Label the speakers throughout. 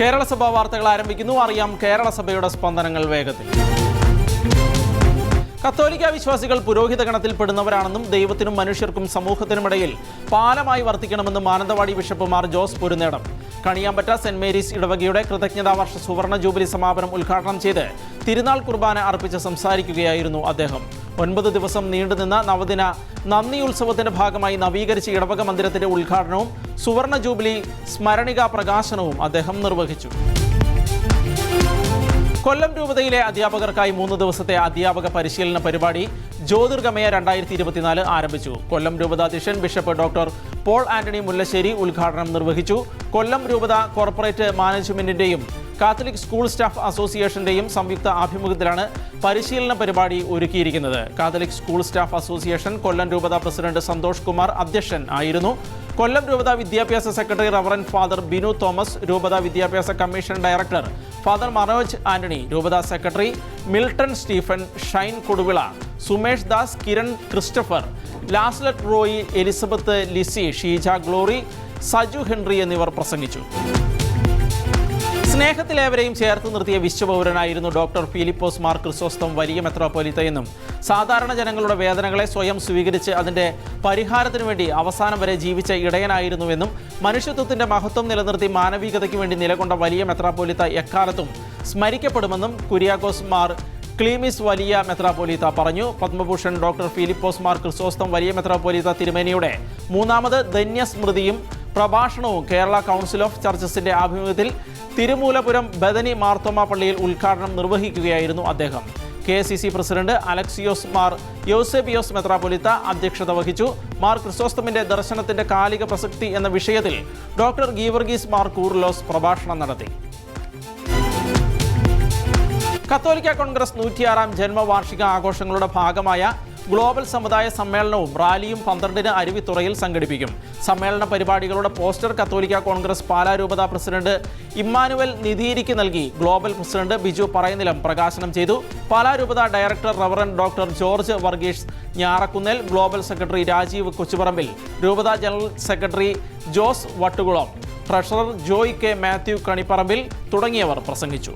Speaker 1: കേരള സഭ വാർത്തകൾ ആരംഭിക്കുന്നു. അറിയാം കേരളസഭയുടെ സ്പന്ദനങ്ങൾ വേഗത്തിൽ. കത്തോലിക്ക വിശ്വാസികൾ പുരോഹിത ഗണത്തിൽപ്പെടുന്നവരാണെന്നും ദൈവത്തിനും മനുഷ്യർക്കും സമൂഹത്തിനുമിടയിൽ പാലമായി വർത്തിക്കണമെന്നും മാനന്തവാടി ബിഷപ്പ് മാർ ജോസ് പുരുന്നേടം. കണിയാമ്പറ്റ സെന്റ് മേരീസ് ഇടവകയുടെ കൃതജ്ഞതാ വർഷ സുവർണ ജൂബിലി സമാപനം ഉദ്ഘാടനം ചെയ്ത് തിരുനാൾ കുർബാന അർപ്പിച്ച് സംസാരിക്കുകയായിരുന്നു അദ്ദേഹം. ഒൻപത് ദിവസം നീണ്ടുനിന്ന നവദിന നന്ദി ഉത്സവത്തിന്റെ ഭാഗമായി നവീകരിച്ച ഇടവക മന്ദിരത്തിന്റെ ഉദ്ഘാടനവും സുവർണ ജൂബിലി സ്മരണിക പ്രകാശനവും അദ്ദേഹം നിർവഹിച്ചു. കൊല്ലം രൂപതയിലെ അധ്യാപകർക്കായി മൂന്ന് ദിവസത്തെ അധ്യാപക പരിശീലന പരിപാടി ജ്യോതിർഗമയ രണ്ടായിരത്തി ഇരുപത്തിനാല് ആരംഭിച്ചു. കൊല്ലം രൂപത അധ്യക്ഷൻ ബിഷപ്പ് ഡോക്ടർ പോൾ ആന്റണി മുല്ലശ്ശേരി ഉദ്ഘാടനം നിർവഹിച്ചു. കൊല്ലം രൂപത കോർപ്പറേറ്റ് മാനേജ്മെന്റിന്റെയും കാത്തലിക് സ്കൂൾ സ്റ്റാഫ് അസോസിയേഷന്റെയും സംയുക്ത ആഭിമുഖ്യത്തിലാണ് പരിശീലന പരിപാടി ഒരുക്കിയിരിക്കുന്നത്. Catholic school staff association Kollam രൂപത പ്രസിഡന്റ് സന്തോഷ് കുമാർ അധ്യക്ഷൻ ആയിരുന്നു. കൊല്ലം രൂപത വിദ്യാഭ്യാസ secretary reverend father Binu Thomas രൂപത വിദ്യാഭ്യാസ commission director father Manoj Antony രൂപത സെക്രട്ടറി മിൽട്ടൺ സ്റ്റീഫൻ ഷൈൻ കൊടുവിള സുമേഷ് ദാസ് കിരൺ ക്രിസ്റ്റഫർ ലാസ്ലറ്റ് റോയി എലിസബത്ത് ലിസി ഷീജ ഗ്ലോറി സജു ഹെൻറി എന്നിവർ പ്രസംഗിച്ചു. സ്നേഹത്തിലേവരെയും ചേർത്ത് നിർത്തിയ വിശ്വപൗരനായിരുന്നു ഡോക്ടർ ഫിലിപ്പോസ് മാർ ക്രിസോസ്തം വലിയ മെത്രോപൊലിത്ത എന്നും സാധാരണ ജനങ്ങളുടെ വേദനകളെ സ്വയം സ്വീകരിച്ച് അതിന്റെ പരിഹാരത്തിനു വേണ്ടി അവസാനം വരെ ജീവിച്ച ഇടയനായിരുന്നുവെന്നും മനുഷ്യത്വത്തിന്റെ മഹത്വം നിലനിർത്തി മാനവികതയ്ക്ക് വേണ്ടി നിലകൊണ്ട വലിയ മെത്രാപ്പൊലിത്ത എക്കാലത്തും സ്മരിക്കപ്പെടുമെന്നും കുര്യാക്കോസ് മാർ ക്ലീമിസ് വലിയ മെത്രാപ്പൊലീത്ത പറഞ്ഞു. പത്മഭൂഷൺ ഡോക്ടർ ഫിലിപ്പോസ് മാർ ക്രിസോസ്തം വലിയ മെത്രാപ്പൊലീത്ത തിരുമേനിയുടെ. മൂന്നാമത് ധന്യസ്മൃതിയും പ്രഭാഷണവും കേരള കൗൺസിൽ ഓഫ് ചർച്ചസിന്റെ ആഭിമുഖ്യത്തിൽ തിരുമൂലപുരം ബദനി മാർത്തോമ പള്ളിയിൽ ഉദ്ഘാടനം നിർവഹിക്കുകയായിരുന്നു അദ്ദേഹം. K C C president Alexios Mar Eusebios മെത്രാപ്പൊലിത്ത അധ്യക്ഷത വഹിച്ചു. മാർ ക്രിസോസ്തമിന്റെ ദർശനത്തിന്റെ കാലിക പ്രസക്തി എന്ന വിഷയത്തിൽ ഡോക്ടർ ഗീവർഗീസ് മാർ കൂർലോസ് പ്രഭാഷണം നടത്തി. കത്തോലിക്ക കോൺഗ്രസ് നൂറ്റിയാറാം ജന്മവാർഷിക ആഘോഷങ്ങളുടെ ഭാഗമായ ഗ്ലോബൽ സമുദായ സമ്മേളനവും റാലിയും പന്ത്രണ്ടിന് അരുവിത്തുറയിൽ സംഘടിപ്പിക്കും. സമ്മേളന പരിപാടികളുടെ പോസ്റ്റർ കത്തോലിക്ക കോൺഗ്രസ് പാലാരൂപത പ്രസിഡന്റ് ഇമ്മാനുവൽ നിധിയിരിക്ക് നൽകി. ഗ്ലോബൽ പ്രസിഡന്റ് ബിജു പറയനിലം പ്രകാശനം ചെയ്തു. പാലാരൂപത director reverend doctor George Varghese Njarakkunnel global secretary Rajeev Kochuparambil. രൂപത general secretary Jose Vattukulam. Treasurer Joy K Mathew Kaniparambil തുടങ്ങിയവർ പ്രസംഗിച്ചു.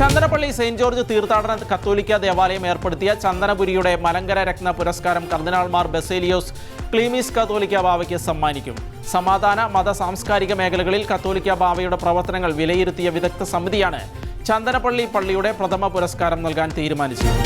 Speaker 1: ചന്ദനപ്പള്ളി സെയിന്റ് ജോർജ് തീർത്ഥാടന കത്തോലിക്ക ദേവാലയം ഏർപ്പെടുത്തിയ ചന്ദനപുരിയുടെ മലങ്കര രത്ന പുരസ്കാരം കർദിനാൾമാർ ബെസേലിയോസ് ക്ലീമീസ് കത്തോലിക്ക ബാവയ്ക്ക് സമ്മാനിക്കും. സമാധാന മത സാംസ്കാരിക മേഖലകളിൽ കത്തോലിക്ക ബാവയുടെ പ്രവർത്തനങ്ങൾ വിലയിരുത്തിയ വിദഗ്ധ സമിതിയാണ് ചന്ദനപ്പള്ളി പള്ളിയുടെ പ്രഥമ പുരസ്കാരം നൽകാൻ തീരുമാനിച്ചത്.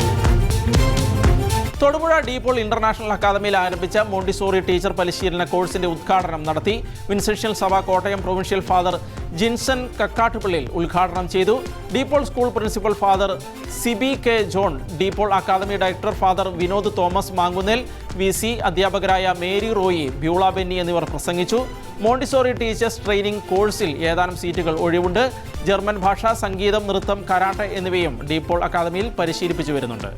Speaker 1: തൊടുപുഴ ഡീപോൾ ഇന്റർനാഷണൽ അക്കാദമിയിൽ ആരംഭിച്ച മോണ്ടിസോറി ടീച്ചർ പരിശീലന കോഴ്സിന്റെ ഉദ്ഘാടനം നടത്തി വിൻസെഷ്യൽ സഭ കോട്ടയം പ്രൊവിൻഷ്യൽ ഫാദർ ജിൻസൺ കക്കാട്ടുപള്ളിയിൽ ഉദ്ഘാടനം ചെയ്തു. DePaul school principal father Siby K John DePaul academy director father Vinod Thomas Mankunnel V C അധ്യാപകരായ മേരി റോയി ബ്യൂള ബെന്നി എന്നിവർ പ്രസംഗിച്ചു. മോണ്ടിസോറി ടീച്ചേഴ്സ് ട്രെയിനിംഗ് കോഴ്സിൽ ഏതാനും സീറ്റുകൾ ഒഴിവുണ്ട്. ജർമ്മൻ ഭാഷ സംഗീതം നൃത്തം കരാട്ടെ എന്നിവയും ഡീപോൾ അക്കാദമിയിൽ പരിശീലിപ്പിച്ചു വരുന്നുണ്ട്.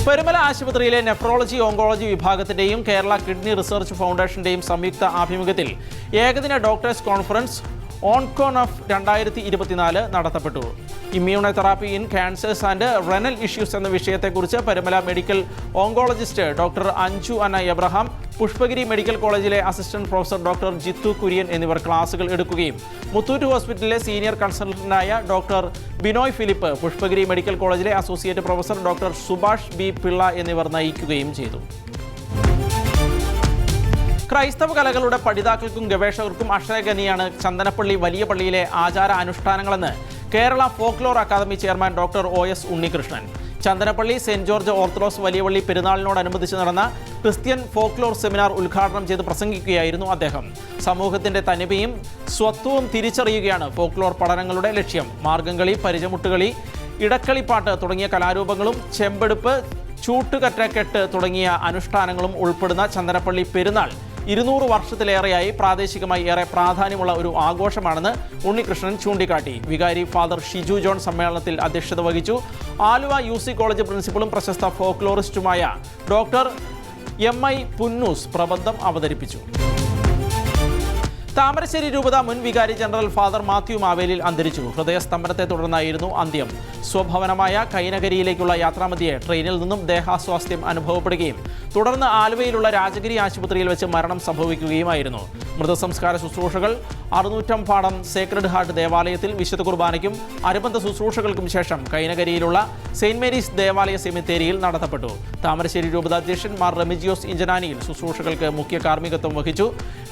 Speaker 1: പെരുമല ആശുപത്രിയിലെ നെഫ്രോളജി ഓങ്കോളജി വിഭാഗത്തിന്റെയും കേരള കിഡ്നി റിസർച്ച് ഫൗണ്ടേഷന്റെയും സംയുക്ത ആഭിമുഖ്യത്തിൽ ഏകദിന ഡോക്ടേഴ്സ് കോൺഫറൻസ് ഓൺകോൺ ഓഫ് രണ്ടായിരത്തി ഇരുപത്തിനാല് നടത്തപ്പെട്ടു. Immunotherapy in cancers and renal issues എന്ന വിഷയത്തെക്കുറിച്ച് Parumala medical oncologist doctor Anju Ana Abraham Pushpagiri medical കോളേജിലെ assistant professor doctor Jithu Kurian എന്നിവർ ക്ലാസുകൾ എടുക്കുകയും മുത്തൂറ്റ് ഹോസ്പിറ്റലിലെ സീനിയർ കൺസൾട്ടന്റായ doctor Binoy Philip Pushpagiri medical കോളേജിലെ associate professor doctor Subhash B Pillai എന്നിവർ നയിക്കുകയും ചെയ്തു. ക്രൈസ്തവ കലകളുടെ പഠിതാക്കൾക്കും ഗവേഷകർക്കും അക്ഷരഗനിയാണ് ചന്ദനപ്പള്ളി വലിയ പള്ളിയിലെ ആചാര അനുഷ്ഠാനങ്ങളെന്ന് Kerala folklore academy chairman doctor O S Unnikrishnan. Chandanappally saint George orthodox വലിയപള്ളി പെരുന്നാളിനോടനുബന്ധിച്ച് നടന്ന ക്രിസ്ത്യൻ ഫോക്ലോർ സെമിനാർ ഉദ്ഘാടനം ചെയ്ത് പ്രസംഗിക്കുകയായിരുന്നു അദ്ദേഹം. സമൂഹത്തിന്റെ തനിമയും സ്വത്വവും തിരിച്ചറിയുകയാണ് ഫോക്ലോർ പഠനങ്ങളുടെ ലക്ഷ്യം. മാർഗംകളി പരിചമുട്ടുകളി ഇടക്കളിപ്പാട്ട് തുടങ്ങിയ കലാരൂപങ്ങളും ചെമ്പെടുപ്പ് ചൂട്ടുകറ്റക്കെട്ട് തുടങ്ങിയ അനുഷ്ഠാനങ്ങളും ഉൾപ്പെടുന്ന ചന്ദനപ്പള്ളി പെരുന്നാൾ ഇരുന്നൂറ് വർഷത്തിലേറെയായി പ്രാദേശികമായി ഏറെ പ്രാധാന്യമുള്ള ഒരു ആഘോഷമാണെന്ന് ഉണ്ണികൃഷ്ണൻ ചൂണ്ടിക്കാട്ടി. വികാരി ഫാദർ ഷിജു ജോൺ സമ്മേളനത്തിൽ അധ്യക്ഷത വഹിച്ചു. ആലുവ യു സി കോളേജ് പ്രിൻസിപ്പളും പ്രശസ്ത ഫോക്ലോറിസ്റ്റുമായ ഡോക്ടർ എം ഐ പുന്നൂസ് പ്രബന്ധം അവതരിപ്പിച്ചു. താമരശ്ശേരി രൂപത മുൻ വികാരി ജനറൽ ഫാദർ മാത്യു മാവേലിൽ അന്തരിച്ചു. ഹൃദയസ്തംഭനത്തെ തുടർന്നായിരുന്നു അന്ത്യം. സ്വഭവനമായ കൈനഗരിയിലേക്കുള്ള യാത്രാമതിയെ ട്രെയിനിൽ നിന്നും ദേഹാസ്വാസ്ഥ്യം അനുഭവപ്പെടുകയും തുടർന്ന് ആലുവയിലുള്ള രാജഗിരി ആശുപത്രിയിൽ വെച്ച് മരണം സംഭവിക്കുകയുമായിരുന്നു. മൃതസംസ്കാര ശുശ്രൂഷകൾ അറുന്നൂറ്റം പാടം സേക്രഡ് ഹാർട്ട് ദേവാലയത്തിൽ വിശുദ്ധ കുർബാനയ്ക്കും അനുബന്ധ ശുശ്രൂഷകൾക്കും ശേഷം കൈനഗരിയിലുള്ള സെയിന്റ് മേരീസ് ദേവാലയ സെമിത്തേരിയിൽ നടത്തപ്പെട്ടു. താമരശ്ശേരി രൂപതാധ്യക്ഷൻ മാർ റെമിജിയോസ് ഇഞ്ചനാനിയിൽ ശുശ്രൂഷകൾക്ക് മുഖ്യ കാർമ്മികത്വം വഹിച്ചു.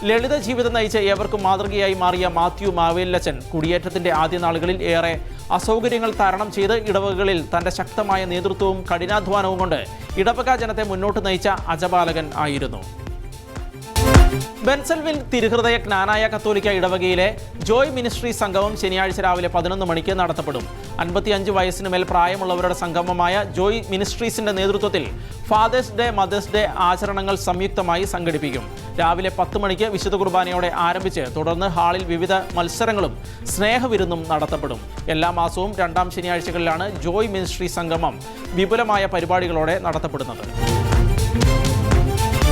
Speaker 1: ലളിത ജീവിതം നയിച്ച ഏവർക്കും മാതൃകയായി മാറിയ മാത്യു മാവേലച്ചൻ കുടിയേറ്റത്തിന്റെ ആദ്യ നാളുകളിൽ ഏറെ അസൗകര്യങ്ങൾ തരണം ചെയ്ത് ഇടവകകളിൽ തന്റെ ശക്തമായ നേതൃത്വവും കഠിനാധ്വാനവും കൊണ്ട് ഇടവക ജനത്തെ മുന്നോട്ട് നയിച്ച അജപാലകൻ ആയിരുന്നു. ബെൻസൽവിൽ തിരുഹൃദയ ജ്ഞാനായ കത്തോലിക്ക ഇടവകയിലെ ജോയ് മിനിസ്ട്രി സംഗമം ശനിയാഴ്ച രാവിലെ പതിനൊന്ന് മണിക്ക് നടത്തപ്പെടും. അൻപത്തിയഞ്ച് വയസ്സിന് മേൽ പ്രായമുള്ളവരുടെ സംഗമമായ ജോയ് മിനിസ്ട്രീസിന്റെ നേതൃത്വത്തിൽ ഫാദേഴ്സ് ഡേ മദേഴ്സ് ഡേ ആചരണങ്ങൾ സംയുക്തമായി സംഘടിപ്പിക്കും. രാവിലെ പത്ത് മണിക്ക് വിശുദ്ധ കുർബാനയോടെ ആരംഭിച്ച് തുടർന്ന് ഹാളിൽ വിവിധ മത്സരങ്ങളും സ്നേഹവിരുന്നും നടത്തപ്പെടും. എല്ലാ മാസവും രണ്ടാം ശനിയാഴ്ചകളിലാണ് ജോയ് മിനിസ്ട്രി സംഗമം വിപുലമായ പരിപാടികളോടെ നടത്തപ്പെടുന്നത്.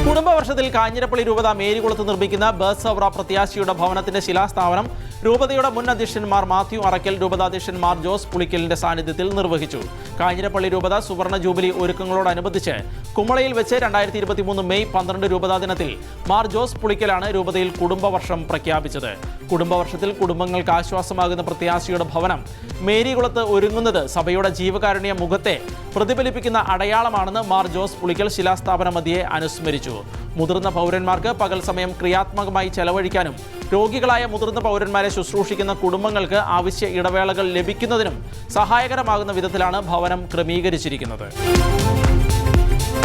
Speaker 1: കുടുംബവർഷത്തിൽ കാഞ്ഞിരപ്പള്ളി രൂപത മേരികുളത്ത് നിർമ്മിക്കുന്ന ബസ് സൗറ പ്രത്യാശിയുടെ ഭവനത്തിന്റെ ശിലാസ്ഥാപനം രൂപതയുടെ മുൻ അധ്യക്ഷന്മാർ മാത്യു അറക്കൽ രൂപതാധ്യക്ഷന്മാർ ജോസ് പുളിക്കലിന്റെ സാന്നിധ്യത്തിൽ നിർവഹിച്ചു. കാഞ്ഞിരപ്പള്ളി രൂപത സുവർണ ജൂബിലി ഒരുക്കങ്ങളോടനുബന്ധിച്ച് കുമളയിൽ വെച്ച് രണ്ടായിരത്തി ഇരുപത്തി മൂന്ന് മെയ് പന്ത്രണ്ട് രൂപതാ ദിനത്തിൽ മാർ ജോസ് പുളിക്കലാണ് രൂപതയിൽ കുടുംബവർഷം പ്രഖ്യാപിച്ചത്. കുടുംബവർഷത്തിൽ കുടുംബങ്ങൾക്ക് ആശ്വാസമാകുന്ന പ്രത്യാശിയുടെ ഭവനം മേരികുളത്ത് ഒരുങ്ങുന്നത് സഭയുടെ ജീവകാരുണ്യ മുഖത്തെ പ്രതിഫലിപ്പിക്കുന്ന അടയാളമാണെന്ന് മാർ ജോസ് പുളിക്കൽ ശിലാസ്ഥാപന മതിയെ അനുസ്മരിച്ചു. മുതിർന്ന പൗരന്മാർക്ക് പകൽ സമയം ക്രിയാത്മകമായി ചെലവഴിക്കാനും രോഗികളായ മുതിർന്ന പൗരന്മാരെ ശുശ്രൂഷിക്കുന്ന കുടുംബങ്ങൾക്ക് ആവശ്യ ഇടവേളകൾ ലഭിക്കുന്നതിനും സഹായകരമാകുന്ന വിധത്തിലാണ് ഭവനം ക്രമീകരിച്ചിരിക്കുന്നത്.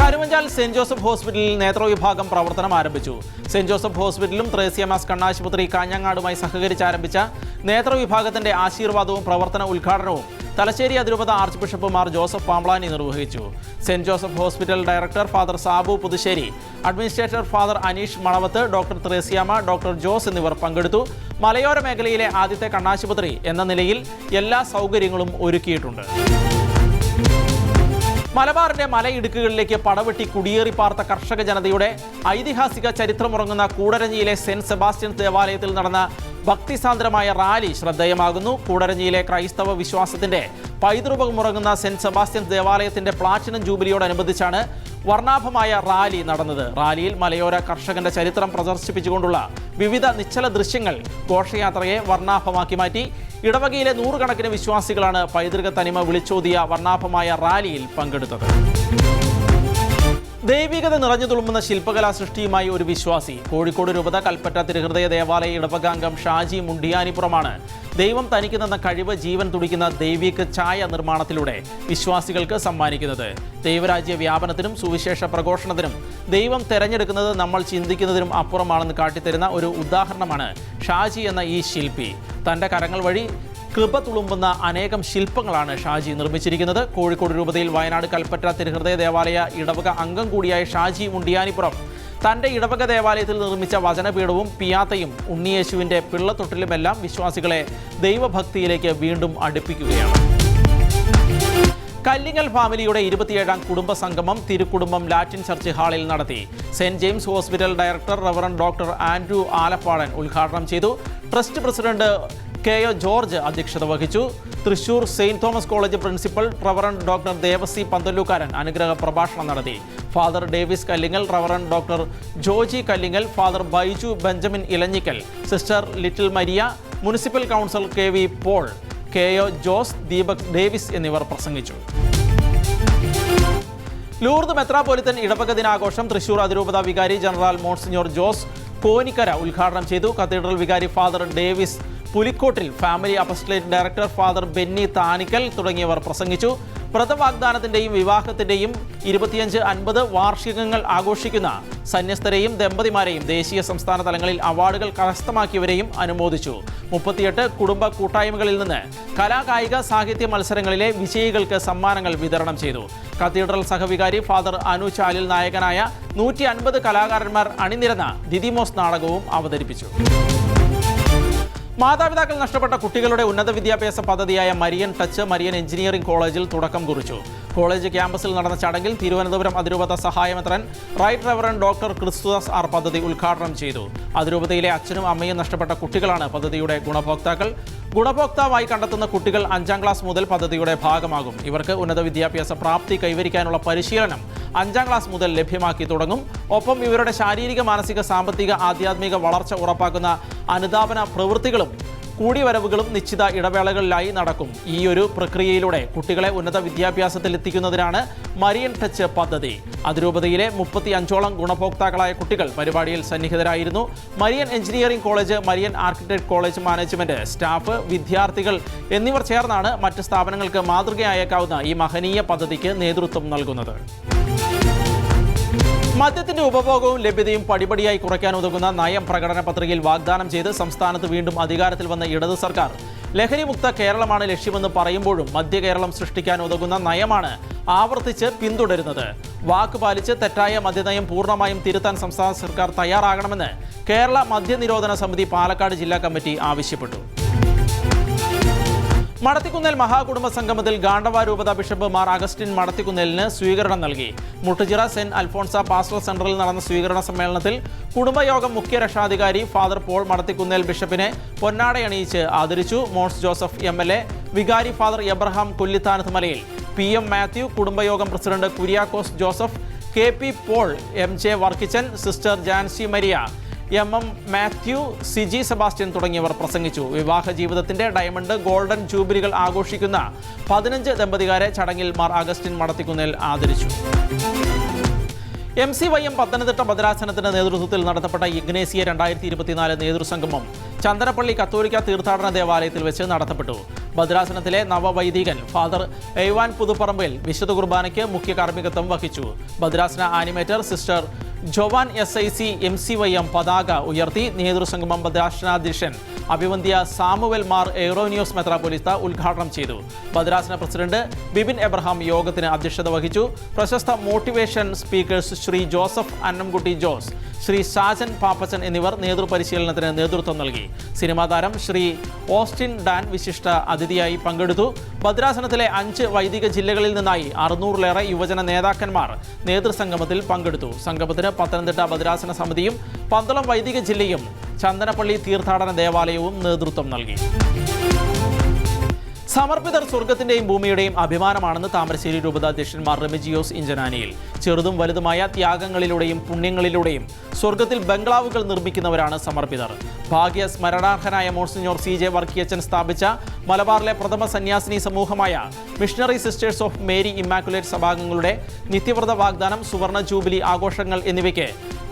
Speaker 1: കരുവഞ്ചാൽ സെന്റ് ജോസഫ് ഹോസ്പിറ്റലിൽ നേത്രവിഭാഗം പ്രവർത്തനം ആരംഭിച്ചു. സെന്റ് ജോസഫ് ഹോസ്പിറ്റലും ത്രേസ്യമാസ് കണ്ണാശുപത്രി കാഞ്ഞങ്ങാടുമായി സഹകരിച്ച് ആരംഭിച്ച നേത്രവിഭാഗത്തിന്റെ ആശീർവാദവും പ്രവർത്തന ഉദ്ഘാടനവും തലശ്ശേരി അതിരൂപത ആർച്ച് ബിഷപ്പ് മാർ ജോസഫ് പാംബ്ലാനി നിർവഹിച്ചു. Saint Joseph hospital director father Sabu Puthussery administrator father Aneesh Manavath doctor Threasyamma doctor Jose എന്നിവർ പങ്കെടുത്തു. മലയോര മേഖലയിലെ ആദ്യത്തെ കണ്ണാശുപത്രി എന്ന നിലയിൽ എല്ലാ സൗകര്യങ്ങളും ഒരുക്കിയിട്ടുണ്ട്. മലബാറിന്റെ മലയിടുക്കുകളിലേക്ക് പടവെട്ടി കുടിയേറി പാർത്ത കർഷക ജനതയുടെ ഐതിഹാസിക ചരിത്രമുറങ്ങുന്ന കൂടരഞ്ഞിയിലെ സെന്റ് സെബാസ്റ്റ്യൻ ദേവാലയത്തിൽ നടന്ന ഭക്തിസാന്ദ്രമായ റാലി ശ്രദ്ധേയമാകുന്നു. കൂടരഞ്ഞിയിലെ ക്രൈസ്തവ വിശ്വാസത്തിന്റെ പൈതൃകമുറങ്ങുന്ന സെന്റ് സെബാസ്റ്റ്യൻ ദേവാലയത്തിന്റെ പ്ലാറ്റിനം ജൂബിലിയോടനുബന്ധിച്ചാണ് വർണാഭമായ റാലി നടന്നത്. റാലിയിൽ മലയോര കർഷകന്റെ ചരിത്രം പ്രദർശിപ്പിച്ചുകൊണ്ടുള്ള വിവിധ നിശ്ചല ദൃശ്യങ്ങൾ ഘോഷയാത്രയെ വർണാഭമാക്കി മാറ്റി. ഇടവകയിലെ നൂറുകണക്കിന് വിശ്വാസികളാണ് പൈതൃക തനിമ വിളിച്ചോതിയ വർണാഭമായ റാലിയിൽ പങ്കെടുത്തത്. ദൈവികത നിറഞ്ഞു തുളുമ്പുന്ന ശില്പകലാ സൃഷ്ടിയുമായി ഒരു വിശ്വാസി. കോഴിക്കോട് രൂപത കൽപ്പറ്റ തിരുഹൃദയ ദേവാലയ ഇടവകാംഗം ഷാജി മുണ്ടിയാനിപ്പുറമാണ്. ദൈവം തനിക്ക് തന്ന കഴിവ് ജീവൻ തുടിക്കുന്ന ദൈവിക ഛായ നിർമ്മാണത്തിലൂടെ വിശ്വാസികൾക്ക് സമ്മാനിക്കുന്നത്. ദൈവരാജ്യ വ്യാപനത്തിനും സുവിശേഷ പ്രഘോഷണത്തിനും ദൈവം തെരഞ്ഞെടുക്കുന്നത് നമ്മൾ ചിന്തിക്കുന്നതിനും അപ്പുറമാണെന്ന് കാട്ടിത്തരുന്ന ഒരു ഉദാഹരണമാണ് ഷാജി എന്ന ഈ ശില്പി. തന്റെ കരങ്ങൾ വഴി കൃപ തുളുമ്പുന്ന അനേകം ശില്പങ്ങളാണ് ഷാജി നിർമ്മിച്ചിരിക്കുന്നത്. കോഴിക്കോട് രൂപതയിൽ വയനാട് കൽപ്പറ്റ തിരുഹൃദയ ദേവാലയ ഇടവക അംഗം കൂടിയായ ഷാജി മുണ്ടിയാനിപ്പുറം. തന്റെ ഇടവക ദേവാലയത്തിൽ നിർമ്മിച്ച വചനപീഠവും പിയാത്തയും ഉണ്ണിയേശുവിന്റെ പിള്ളത്തൊട്ടിലുമെല്ലാം വിശ്വാസികളെ ദൈവഭക്തിയിലേക്ക് വീണ്ടും അടുപ്പിക്കുകയാണ്. കല്ലിങ്ങൽ ഫാമിലിയുടെ ഇരുപത്തിയേഴാം കുടുംബ സംഗമം തിരുക്കുടുംബം ലാറ്റിൻ ചർച്ച് ഹാളിൽ നടത്തി. Saint James hospital director reverend doctor Andrew Alappatan ഉദ്ഘാടനം ചെയ്തു. Trust president K O George അധ്യക്ഷത വഹിച്ചു. Thrissur Saint Thomas college principal reverend doctor Devassy Panthallookaran അനുഗ്രഹ പ്രഭാഷണം നടത്തി. Father Davis Kallingal reverend doctor Joji Kallingal father Baiju Benjamin Elanjikkal sister little Maria municipal council K V Paul K O Jose Deepak Davis എന്നിവർ പ്രസംഗിച്ചു. Lourdes മെത്രാപോലിത്തൻ ഇടവക ദിനാഘോഷം തൃശൂർ അതിരൂപത വികാരി general monsignor Jose Konikkara ഉദ്ഘാടനം ചെയ്തു. കത്തീഡ്രൽ വികാരി father Davis Pulikottil family apostolate director father Benny Thanikkal തുടങ്ങിയവർ പ്രസംഗിച്ചു. വ്രതവാഗ്ദാനത്തിന്റെയും വിവാഹത്തിന്റെയും ഇരുപത്തിയഞ്ച് അൻപത് വാർഷികങ്ങൾ ആഘോഷിക്കുന്ന സന്യസ്തരെയും ദമ്പതിമാരെയും ദേശീയ സംസ്ഥാന തലങ്ങളിൽ അവാർഡുകൾ കരസ്ഥമാക്കിയവരെയും അനുമോദിച്ചു. മുപ്പത്തിയെട്ട് കുടുംബ കൂട്ടായ്മകളിൽ നിന്ന് കലാകായിക സാഹിത്യ മത്സരങ്ങളിലെ വിജയികൾക്ക് സമ്മാനങ്ങൾ വിതരണം ചെയ്തു. കത്തീഡ്രൽ സഹവികാരി ഫാദർ അനു ചാലിൽ നായകനായ നൂറ്റി അൻപത് കലാകാരന്മാർ അണിനിരന്ന ദിദിമോസ് നാടകവും അവതരിപ്പിച്ചു. മാതാപിതാക്കൾ നഷ്ടപ്പെട്ട കുട്ടികളുടെ ഉന്നത വിദ്യാഭ്യാസ പദ്ധതിയായ മരിയൻ ടച്ച് മരിയൻ എഞ്ചിനീയറിംഗ് കോളേജിൽ തുടക്കം കുറിച്ചു. കോളേജ് ക്യാമ്പസിൽ നടന്ന ചടങ്ങിൽ തിരുവനന്തപുരം അതിരൂപത സഹായമെത്രൻ right reverend doctor Christudas R പദ്ധതി ഉദ്ഘാടനം ചെയ്തു. അതിരൂപതയിലെ അച്ഛനും അമ്മയും നഷ്ടപ്പെട്ട കുട്ടികളാണ് പദ്ധതിയുടെ ഗുണഭോക്താക്കൾ. ഗുണഭോക്താവായി കണ്ടെത്തുന്ന കുട്ടികൾ അഞ്ചാം ക്ലാസ് മുതൽ പദ്ധതിയുടെ ഭാഗമാകും. ഇവർക്ക് ഉന്നത വിദ്യാഭ്യാസ പ്രാപ്തി കൈവരിക്കാനുള്ള പരിശീലനം അഞ്ചാം ക്ലാസ് മുതൽ ലഭ്യമാക്കി തുടങ്ങും. ഒപ്പം ഇവരുടെ ശാരീരിക മാനസിക സാമ്പത്തിക ആധ്യാത്മിക വളർച്ച ഉറപ്പാക്കുന്ന അനുതാപന പ്രവൃത്തികളും കൂടിവരവുകളും നിശ്ചിത ഇടവേളകളിലായി നടക്കും. ഈ ഒരു പ്രക്രിയയിലൂടെ കുട്ടികളെ ഉന്നത വിദ്യാഭ്യാസത്തിൽ എത്തിക്കുന്നതിനാണ് മരിയൻ ടച്ച് പദ്ധതി. അതിരൂപതയിലെ മുപ്പത്തി അഞ്ചോളം ഗുണഭോക്താക്കളായ കുട്ടികൾ പരിപാടിയിൽ സന്നിഹിതരായിരുന്നു. Marian engineering college Marian architect college management staff വിദ്യാർത്ഥികൾ എന്നിവർ ചേർന്നാണ് മറ്റ് സ്ഥാപനങ്ങൾക്ക് മാതൃകയായേക്കാവുന്ന ഈ മഹനീയ പദ്ധതിക്ക് നേതൃത്വം നൽകുന്നത്. മദ്യത്തിന്റെ ഉപഭോഗവും ലഭ്യതയും പടിപടിയായി കുറയ്ക്കാൻ ഉതകുന്ന നയം പ്രകടന പത്രികയിൽ വാഗ്ദാനം ചെയ്ത് സംസ്ഥാനത്ത് വീണ്ടും അധികാരത്തിൽ വന്ന ഇടതു സർക്കാർ. ലഹരിമുക്ത കേരളമാണ് ലക്ഷ്യമെന്ന് പറയുമ്പോഴും മധ്യ കേരളം സൃഷ്ടിക്കാൻ ഉതകുന്ന നയമാണ് ആവർത്തിച്ച് പിന്തുടരുന്നത്. വാക്ക് പാലിച്ച് തെറ്റായ മദ്യനയം പൂർണമായും തിരുത്താൻ സംസ്ഥാന സർക്കാർ തയ്യാറാകണമെന്ന് കേരള മദ്യനിരോധന സമിതി പാലക്കാട് ജില്ലാ കമ്മിറ്റി ആവശ്യപ്പെട്ടു. മടത്തിക്കുന്നേൽ മഹാകുടുംബ സംഗമത്തിൽ ഗാണ്ഡവ രൂപത ബിഷപ്പ് മാർ അഗസ്റ്റിൻ മടത്തിക്കുന്നേലിന് സ്വീകരണം നൽകി. മുട്ടുചിറ സെന്റ് അൽഫോൺസ പാസ്റ്റർ സെന്ററിൽ നടന്ന സ്വീകരണ സമ്മേളനത്തിൽ കുടുംബയോഗം മുഖ്യ രക്ഷാധികാരി ഫാദർ പോൾ മടത്തിക്കുന്നേൽ ബിഷപ്പിനെ പൊന്നാടയണിയിച്ച് ആദരിച്ചു. Mons Joseph M L A വികാരി father Abraham Kollithanathu Malayil. P M Mathew കുടുംബയോഗം president Kuriakose Joseph K P Paul M J Varkichan sister Jancy Maria M M Mathew Siji Sebastian തുടങ്ങിയവർ പ്രസംഗിച്ചു. വിവാഹ ജീവിതത്തിന്റെ diamond golden ജൂബിലികൾ ആഘോഷിക്കുന്ന പതിനഞ്ച് ദമ്പതികാരെ ചടങ്ങിൽ മാർ അഗസ്റ്റിൻ മടത്തിക്കുന്നിൽ ആദരിച്ചു. M C Y M Pathanamthitta ഭദ്രാസനത്തിന്റെ നേതൃത്വത്തിൽ നടത്തപ്പെട്ട ഇഗ്നേസിയ രണ്ടായിരത്തി ഇരുപത്തിനാല് നേതൃസംഗമം ചന്ദനപ്പള്ളി കത്തോലിക്ക തീർത്ഥാടന ദേവാലയത്തിൽ വെച്ച് നടത്തപ്പെട്ടു. ഭദ്രാസനത്തിലെ നവവൈദികൻ ഫാദർ എയ്വാൻ പുതുപ്പറമ്പിൽ വിശുദ്ധ കുർബാനയ്ക്ക് മുഖ്യ കാർമ്മികത്വം വഹിച്ചു. ഭദ്രാസന animator sister Joan S I C M C Y M പതാക ഉയർത്തി നേതൃസംഗമം ഭദ്രാസനാധ്യക്ഷൻ അഭിവന്ധ്യ സാമുവൽ മാർ എയ്റോനിയോസ് മെത്രാപൊലിത്ത ഉദ്ഘാടനം ചെയ്തു. ഭദ്രാസന പ്രസിഡന്റ് ബിബിൻ എബ്രഹാം യോഗത്തിന് അധ്യക്ഷത വഹിച്ചു. പ്രശസ്ത motivation speakers Shri Joseph Annamkutty Jose Shri Sajan Pappachan എന്നിവർ നേതൃപരിശീലനത്തിന് നേതൃത്വം നൽകി. സിനിമാ താരം ശ്രീ ഓസ്റ്റിൻ ഡാൻ വിശിഷ്ട അതിഥിയായി പങ്കെടുത്തു. ഭദ്രാസനത്തിലെ അഞ്ച് വൈദിക ജില്ലകളിൽ നിന്നായി അറുന്നൂറിലേറെ യുവജന നേതാക്കന്മാർ നേതൃസംഗമത്തിൽ പങ്കെടുത്തു. സംഗമത്തിന് പത്തനംതിട്ട ഭദ്രാസന സമിതിയും പന്തളം വൈദിക ജില്ലയും ചന്ദനപ്പള്ളി തീർത്ഥാടന ദേവാലയവും നേതൃത്വം നൽകി. സമർപ്പിതർ സ്വർഗത്തിന്റെയും ഭൂമിയുടെയും അഭിമാനമാണെന്ന് താമരശ്ശേരി രൂപതാധ്യക്ഷന്മാർ റെമിജിയോസ് ഇഞ്ചനാനിയിൽ. ചെറുതും വലുതുമായ ത്യാഗങ്ങളിലൂടെയും പുണ്യങ്ങളിലൂടെയും സ്വർഗത്തിൽ ബംഗ്ലാവുകൾ നിർമ്മിക്കുന്നവരാണ് സമർപ്പിതർ. ഭാഗ്യ സ്മരണാർഹനായ മോൺസിഞ്ഞോർ സി ജെ വർക്കിയച്ചൻ സ്ഥാപിച്ച മലബാറിലെ പ്രഥമ സന്യാസിനി സമൂഹമായ missionary sisters of Mary immaculate സഭാംഗങ്ങളുടെ നിത്യവ്രത വാഗ്ദാനം സുവർണ ജൂബിലി ആഘോഷങ്ങൾ എന്നിവയ്ക്ക്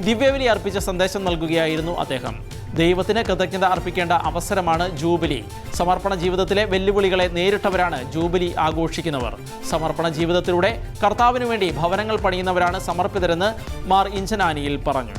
Speaker 1: ദിവ്യബലി അർപ്പിച്ച സന്ദേശം നൽകുകയായിരുന്നു അദ്ദേഹം. ദൈവത്തിന് കൃതജ്ഞത അർപ്പിക്കേണ്ട അവസരമാണ് ജൂബിലി. സമർപ്പണ ജീവിതത്തിലെ വെല്ലുവിളികളെ നേരിട്ടവരാണ് ജൂബിലി ആഘോഷിക്കുന്നവർ. സമർപ്പണ ജീവിതത്തിലൂടെ കർത്താവിനു വേണ്ടി ഭവനങ്ങൾ പണിയുന്നവരാണ് സമർപ്പിതരെന്ന് മാർ ഇഞ്ചനാനിയിൽ പറഞ്ഞു.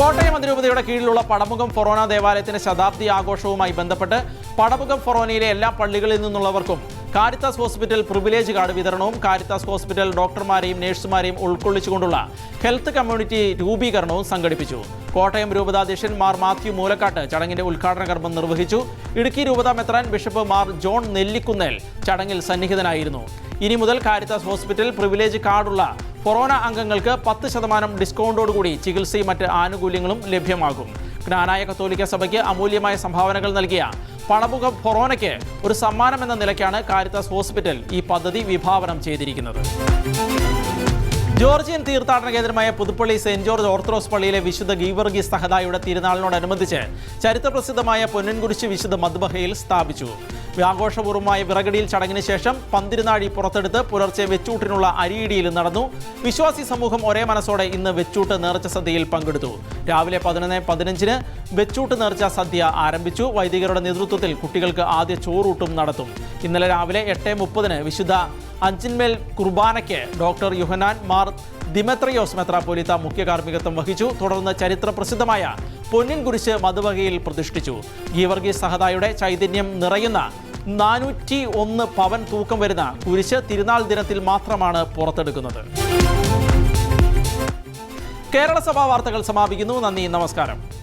Speaker 1: കോട്ടയം അതിരൂപതയുടെ കീഴിലുള്ള പടമുഖം ഫൊറോന ദേവാലയത്തിന്റെ ശതാബ്ദി ആഘോഷവുമായി ബന്ധപ്പെട്ട് പടമുഖം ഫൊറോനയിലെ എല്ലാ പള്ളികളിൽ നിന്നുള്ളവർക്കും കാരിത്താസ് ഹോസ്പിറ്റൽ പ്രിവിലേജ് കാർഡ് വിതരണവും കാരിത്താസ് ഹോസ്പിറ്റൽ ഡോക്ടർമാരെയും നഴ്സുമാരെയും ഉൾക്കൊള്ളിച്ചുകൊണ്ടുള്ള ഹെൽത്ത് കമ്മ്യൂണിറ്റി രൂപീകരണവും സംഘടിപ്പിച്ചു. കോട്ടയം രൂപതാധ്യക്ഷൻ മാർ മാത്യു മൂലക്കാട്ട് ചടങ്ങിന്റെ ഉദ്ഘാടന കർമ്മം നിർവഹിച്ചു. ഇടുക്കി രൂപതാ മെത്രാൻ ബിഷപ്പ് മാർ ജോൺ നെല്ലിക്കുന്നേൽ ചടങ്ങിൽ സന്നിഹിതനായിരുന്നു. ഇനി മുതൽ കാരിത്താസ് ഹോസ്പിറ്റൽ പ്രിവിലേജ് കാർഡുള്ള കൊറോണ അംഗങ്ങൾക്ക് പത്ത് ശതമാനം ഡിസ്കൗണ്ടോടുകൂടി ചികിത്സയും മറ്റ് ആനുകൂല്യങ്ങളും ലഭ്യമാകും. ജ്ഞാനായ കത്തോലിക്ക സഭയ്ക്ക് അമൂല്യമായ സംഭാവനകൾ നൽകിയ പണമുഖം ഫൊറോനയ്ക്ക് ഒരു സമ്മാനം എന്ന നിലയ്ക്കാണ് കാരിത്താസ് ഹോസ്പിറ്റൽ ഈ പദ്ധതി വിഭാവനം ചെയ്തിരിക്കുന്നത്. ജോർജിയൻ തീർത്ഥാടന കേന്ദ്രമായ പുതുപ്പള്ളി സെന്റ് ജോർജ് ഓർത്തഡോക്സ് പള്ളിയിലെ വിശുദ്ധ ഗീവർഗീസ് സഹദായുടെ തിരുനാളിനോടനുബന്ധിച്ച് ചരിത്രപ്രസിദ്ധമായ പൊന്നൻകുരിശ് വിശുദ്ധ മദ്ബഹയിൽ സ്ഥാപിച്ചു. ആഘോഷപൂർവമായ വിറകടിയിൽ ചടങ്ങിന് ശേഷം പന്തിരുനാഴി പുറത്തെടുത്ത് പുലർച്ചെ വെച്ചൂട്ടിനുള്ള അരിയിടിയിൽ നടന്നു. വിശ്വാസി സമൂഹം ഒരേ മനസ്സോടെ ഇന്ന് വെച്ചൂട്ട് നേർച്ച സദ്യയിൽ പങ്കെടുത്തു. രാവിലെ പതിനൊന്ന് പതിനഞ്ചിന് വെച്ചൂട്ട് നേർച്ച സദ്യ ആരംഭിച്ചു. വൈദികരുടെ നേതൃത്വത്തിൽ കുട്ടികൾക്ക് ആദ്യ ചോറൂട്ടും നടത്തും. ഇന്നലെ രാവിലെ എട്ട് മുപ്പതിന് വിശുദ്ധ അഞ്ചിന്മേൽ കുർബാനയ്ക്ക് ഡോക്ടർ യുഹനാൻ മാർ ദിമത്രയോസ് മെത്രാപോലിത്ത മുഖ്യ കാർമ്മികത്വം വഹിച്ചു. തുടർന്ന് ചരിത്ര പ്രസിദ്ധമായ പൊന്നിൻ കുരിശ് മധുവകയിൽ പ്രതിഷ്ഠിച്ചു. ഗീവർഗീസ് സഹദായുടെ ചൈതന്യം നിറയുന്ന നാനൂറ്റി ഒന്ന് പവൻ തൂക്കം വരുന്ന കുരിശ് തിരുനാൾ ദിനത്തിൽ മാത്രമാണ് പുറത്തെടുക്കുന്നത്. കേരള സഭാ വാർത്തകൾ സമാപിക്കുന്നു. നന്ദി നമസ്കാരം.